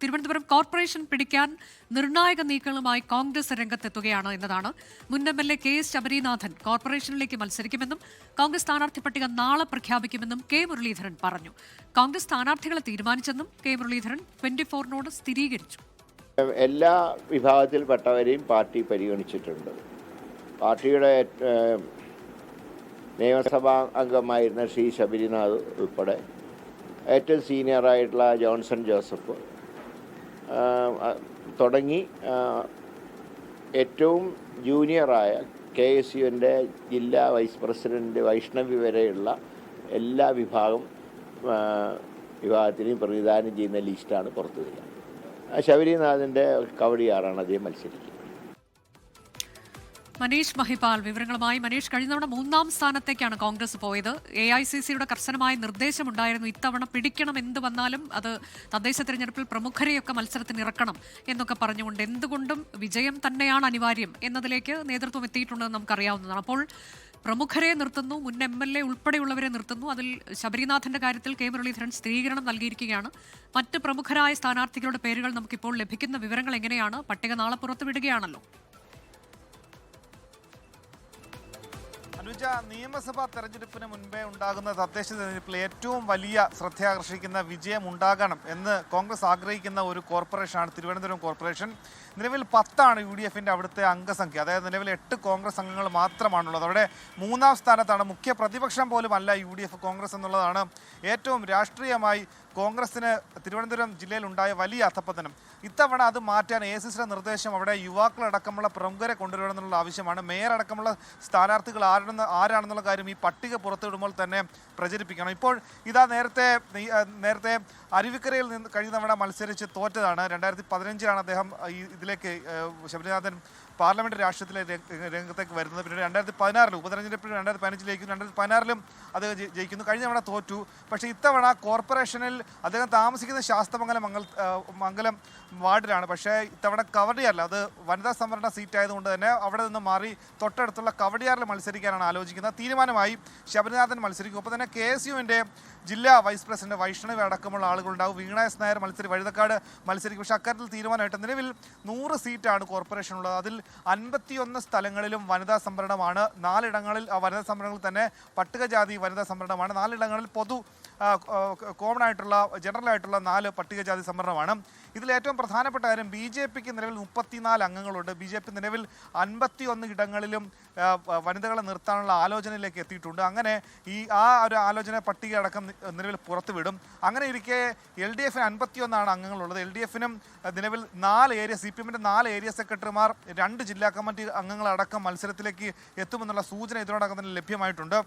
Thiruvananthapuram corporation പിടിക്കാൻ നിർണായക നീക്കങ്ങളുമായി കോൺഗ്രസ് രംഗത്തെത്തുകയാണ് എന്നതാണ് മുൻ M L A K S Sabarinathan കോർപ്പറേഷനിലേക്ക് മത്സരിക്കുമെന്നും കോൺഗ്രസ് സ്ഥാനാർത്ഥി പട്ടിക നാളെ പ്രഖ്യാപിക്കുമെന്നും കെ മുരളീധരൻ പറഞ്ഞു. കോൺഗ്രസ് സ്ഥാനാർത്ഥികളെ തീരുമാനിച്ചെന്നും കെ മുരളീധരൻ ട്വന്റി ഫോറിനോട് സ്ഥിരീകരിച്ചു. എല്ലാ വിഭാഗത്തിൽപ്പെട്ടവരെയും പാർട്ടി പരിഗണിച്ചിട്ടുണ്ട്. പാർട്ടിയുടെ നിയമസഭാ അംഗമായിരുന്ന ശ്രീ ശബരിനാഥ് ഉൾപ്പെടെ ഏറ്റവും സീനിയറായിട്ടുള്ള ജോൺസൺ ജോസഫ് തുടങ്ങി ഏറ്റവും ജൂനിയറായ കെ എസ് യുവിന്റെ ജില്ലാ വൈസ് പ്രസിഡന്റ് വൈഷ്ണവി വരെയുള്ള എല്ലാ വിഭാഗം വിഭാഗത്തിനെയും പ്രതിദാനം ചെയ്യുന്ന ലിസ്റ്റാണ് പുറത്തു വരിക ശബരിനാഥിന്റെ കവടിയാറാണ് അദ്ദേഹം മത്സരിക്കുന്നത് മനീഷ് മഹിപാൽ വിവരങ്ങളുമായി മനീഷ്. കഴിഞ്ഞ തവണ മൂന്നാം സ്ഥാനത്തേക്കാണ് കോൺഗ്രസ് പോയത്. എ ഐ സി സിയുടെ കർശനമായ നിർദ്ദേശമുണ്ടായിരുന്നു. ഇത്തവണ പിടിക്കണം എന്ത് വന്നാലും അത് തദ്ദേശ തെരഞ്ഞെടുപ്പിൽ പ്രമുഖരെയൊക്കെ മത്സരത്തിന് ഇറക്കണം എന്നൊക്കെ പറഞ്ഞുകൊണ്ട് എന്തുകൊണ്ടും വിജയം തന്നെയാണ് അനിവാര്യം എന്നതിലേക്ക് നേതൃത്വം എത്തിയിട്ടുണ്ടെന്ന് നമുക്കറിയാവുന്നതാണ്. അപ്പോൾ പ്രമുഖരെ നിർത്തുന്നു മുൻ എം എൽ എ ഉൾപ്പെടെയുള്ളവരെ നിർത്തുന്നു. അതിൽ ശബരിനാഥന്റെ കാര്യത്തിൽ കെ മുരളീധരൻ സ്ഥിരീകരണം നൽകിയിരിക്കുകയാണ്. മറ്റ് പ്രമുഖരായ സ്ഥാനാർത്ഥികളുടെ പേരുകൾ നമുക്കിപ്പോൾ ലഭിക്കുന്ന വിവരങ്ങൾ എങ്ങനെയാണ്? പട്ടിക നാളെ പുറത്തുവിടുകയാണല്ലോ. അനുജ നിയമസഭാ തെരഞ്ഞെടുപ്പിന് മുൻപേ ഉണ്ടാകുന്ന തദ്ദേശ തെരഞ്ഞെടുപ്പിൽ ഏറ്റവും വലിയ ശ്രദ്ധയാകർഷിക്കുന്ന വിജയം ഉണ്ടാകണം എന്ന് കോൺഗ്രസ് ആഗ്രഹിക്കുന്ന ഒരു കോർപ്പറേഷനാണ് തിരുവനന്തപുരം കോർപ്പറേഷൻ. നിലവിൽ പത്താണ് യു ഡി എഫിന്റെ അവിടുത്തെ അംഗസംഖ്യ. അതായത് നിലവിൽ എട്ട് കോൺഗ്രസ് അംഗങ്ങൾ മാത്രമാണുള്ളത്. അവിടെ മൂന്നാം സ്ഥാനത്താണ് മുഖ്യ പ്രതിപക്ഷം പോലും അല്ല യു ഡി എഫ് കോൺഗ്രസ് എന്നുള്ളതാണ് ഏറ്റവും രാഷ്ട്രീയമായി കോൺഗ്രസിന് തിരുവനന്തപുരം ജില്ലയിൽ ഉണ്ടായ വലിയ അധപ്പതനം ഇത്തവണ അത് മാറ്റാൻ എ സി സിയുടെ നിർദ്ദേശം അവിടെ യുവാക്കളടക്കമുള്ള പ്രമുഖരെ കൊണ്ടുവരണമെന്നുള്ള ആവശ്യമാണ്. മേയർ അടക്കമുള്ള സ്ഥാനാർത്ഥികൾ ആരാണെന്ന് ആരാണെന്നുള്ള കാര്യം ഈ പട്ടിക പുറത്തുവിടുമ്പോൾ തന്നെ പ്രചരിപ്പിക്കണം. ഇപ്പോൾ ഇതാ നേരത്തെ നേരത്തെ അരുവിക്കരയിൽ നിന്ന് കഴിഞ്ഞ തവണ മത്സരിച്ച് തോറ്റതാണ്. രണ്ടായിരത്തി പതിനഞ്ചിലാണ് അദ്ദേഹം ഈ ഇതിലേക്ക് ശബരിനാഥൻ പാർലമെന്റ് രാഷ്ട്രീയത്തിലെ രംഗ- രംഗത്തേക്ക് വരുന്നത്. പിന്നെ രണ്ടായിരത്തി പതിനാറിൽ ഉപതെരഞ്ഞെടുപ്പിൽ രണ്ടായിരത്തി പതിനഞ്ചിലേക്കും രണ്ടായിരത്തി പതിനാറിലും അദ്ദേഹം ജയിക്കുന്നു. കഴിഞ്ഞ തവണ തോറ്റു. പക്ഷേ ഇത്തവണ കോർപ്പറേഷനിൽ അദ്ദേഹം താമസിക്കുന്ന ശാസ്തമംഗലം മംഗൽ മംഗലം വാർഡിലാണ്. പക്ഷേ ഇത്തവണ കവടിയാറിൽ അത് വനിതാ സംവരണ സീറ്റ് ആയതുകൊണ്ട് തന്നെ അവിടെ നിന്ന് മാറി തൊട്ടടുത്തുള്ള കവടിയാറിൽ മത്സരിക്കാനാണ് ആലോചിക്കുന്നത്. തീരുമാനമായി ശബരിനാഥൻ മത്സരിക്കും. ഒപ്പം തന്നെ കെ എസ് യുവിന്റെ ജില്ലാ വൈസ് പ്രസിഡന്റ് വൈഷ്ണവി അടക്കമുള്ള ആളുകളുണ്ടാവും. വീണ എസ് നായർ മത്സരി വഴുതക്കാട് മത്സരിക്കും. പക്ഷേ അക്കാര്യത്തിൽ തീരുമാനമായിട്ട് നിലവിൽ നൂറ് സീറ്റാണ് കോർപ്പറേഷനുള്ളത്. അതിൽ അൻപത്തിയൊന്ന് സ്ഥലങ്ങളിലും വനിതാ സംവരണമാണ്. നാലിടങ്ങളിൽ വനിതാ സംവരണങ്ങളിൽ തന്നെ പട്ടികജാതി വനിതാ സംവരണമാണ്. നാലിടങ്ങളിൽ പൊതു കോമൺ ആയിട്ടുള്ള ജനറൽ ആയിട്ടുള്ള നാല് പട്ടികജാതി സംവരണമാണ്. ഇതിൽ ഏറ്റവും പ്രധാനപ്പെട്ട കാര്യം ബി ജെ പിക്ക് നിലവിൽ മുപ്പത്തിനാല് അംഗങ്ങളുണ്ട്. ബി ജെ പി നിലവിൽ അൻപത്തി ഒന്ന് ഇടങ്ങളിലും വനിതകളെ നിർത്താനുള്ള ആലോചനയിലേക്ക് എത്തിയിട്ടുണ്ട്. അങ്ങനെ ഈ ആ ഒരു ആലോചന പട്ടിക അടക്കം നിലവിൽ പുറത്തുവിടും. അങ്ങനെ ഇരിക്കെ എൽ ഡി എഫിന് അൻപത്തിയൊന്നാണ് അംഗങ്ങളുള്ളത്. എൽ ഡി എഫിനും നിലവിൽ നാല് ഏരിയ സി പി എമ്മിന്റെ നാല് ഏരിയ സെക്രട്ടറിമാർ രണ്ട് ജില്ലാ കമ്മിറ്റി അംഗങ്ങളടക്കം മത്സരത്തിലേക്ക് എത്തുമെന്നുള്ള സൂചന ഇതിനോടകം തന്നെ ലഭ്യമായിട്ടുണ്ട്.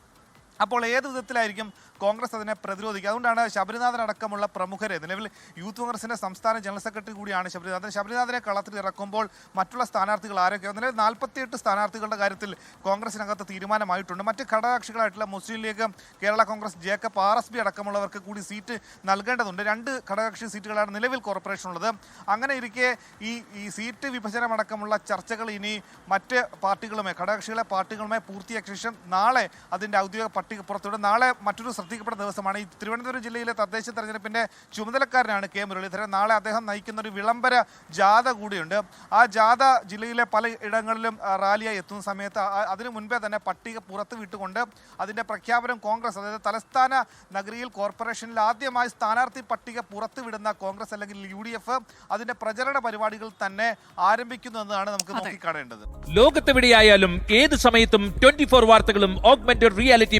അപ്പോൾ ഏത് വിധത്തിലായിരിക്കും കോൺഗ്രസ് അതിനെ പ്രതിരോധിക്കുക? അതുകൊണ്ടാണ് ശബരിനാഥൻ അടക്കമുള്ള പ്രമുഖരെ നിലവിൽ യൂത്ത് കോൺഗ്രസിന്റെ സംസ്ഥാന ജനറൽ സെക്രട്ടറി കൂടിയാണ് ശബരിനാഥൻ. ശബരിനാഥനെ കളത്തിൽ ഇറക്കുമ്പോൾ മറ്റുള്ള സ്ഥാനാർത്ഥികൾ ആരൊക്കെ നിലവിൽ നാൽപ്പത്തിയെട്ട് സ്ഥാനാർത്ഥികളുടെ കാര്യത്തിൽ കോൺഗ്രസിനകത്ത് തീരുമാനമായിട്ടുണ്ട്. മറ്റ് ഘടകകക്ഷികളായിട്ടുള്ള Muslim League Kerala Congress Jacob R S B അടക്കമുള്ളവർക്ക് കൂടി സീറ്റ് നൽകേണ്ടതുണ്ട്. രണ്ട് ഘടകകക്ഷി സീറ്റുകളാണ് നിലവിൽ കോർപ്പറേഷനുള്ളത്. അങ്ങനെ ഇരിക്കെ ഈ ഈ സീറ്റ് വിഭജനമടക്കമുള്ള ചർച്ചകൾ ഇനി മറ്റ് പാർട്ടികളുമായി ഘടകകക്ഷികളെ പാർട്ടികളുമായി പൂർത്തിയാക്കിയ ശേഷം നാളെ അതിന്റെ ഔദ്യോഗിക പട്ടിക പുറത്തുവിടും. നാളെ മറ്റൊരു ശ്രദ്ധിക്കപ്പെട്ട ദിവസമാണ്. ഈ തിരുവനന്തപുരം ജില്ലയിലെ തദ്ദേശ തെരഞ്ഞെടുപ്പിന്റെ ചുമതലക്കാരനാണ് കെ മുരളീധരൻ. നാളെ അദ്ദേഹം നയിക്കുന്ന ഒരു വിളംബര ജാഥ കൂടിയുണ്ട്. ആ ജാഥ ജില്ലയിലെ പല ഇടങ്ങളിലും റാലിയായി എത്തുന്ന സമയത്ത് അതിനു മുൻപേ തന്നെ പട്ടിക പുറത്തു വിട്ടുകൊണ്ട് അതിന്റെ പ്രഖ്യാപനം കോൺഗ്രസ് അതായത് തലസ്ഥാന നഗരിയിൽ കോർപ്പറേഷനിൽ ആദ്യമായി സ്ഥാനാർത്ഥി പട്ടിക പുറത്തുവിടുന്ന കോൺഗ്രസ് അല്ലെങ്കിൽ യു ഡി എഫ് അതിന്റെ പ്രചരണ പരിപാടികൾ തന്നെ ആരംഭിക്കുന്നു എന്നതാണ് നമുക്ക് നോക്കിക്കാണേണ്ടത്. ലോകത്തെവിടെയായാലും ഏത് സമയത്തും ട്വന്റി ഫോർ വാർത്തകളും ഓഗ്മെന്റഡ് റിയാലിറ്റി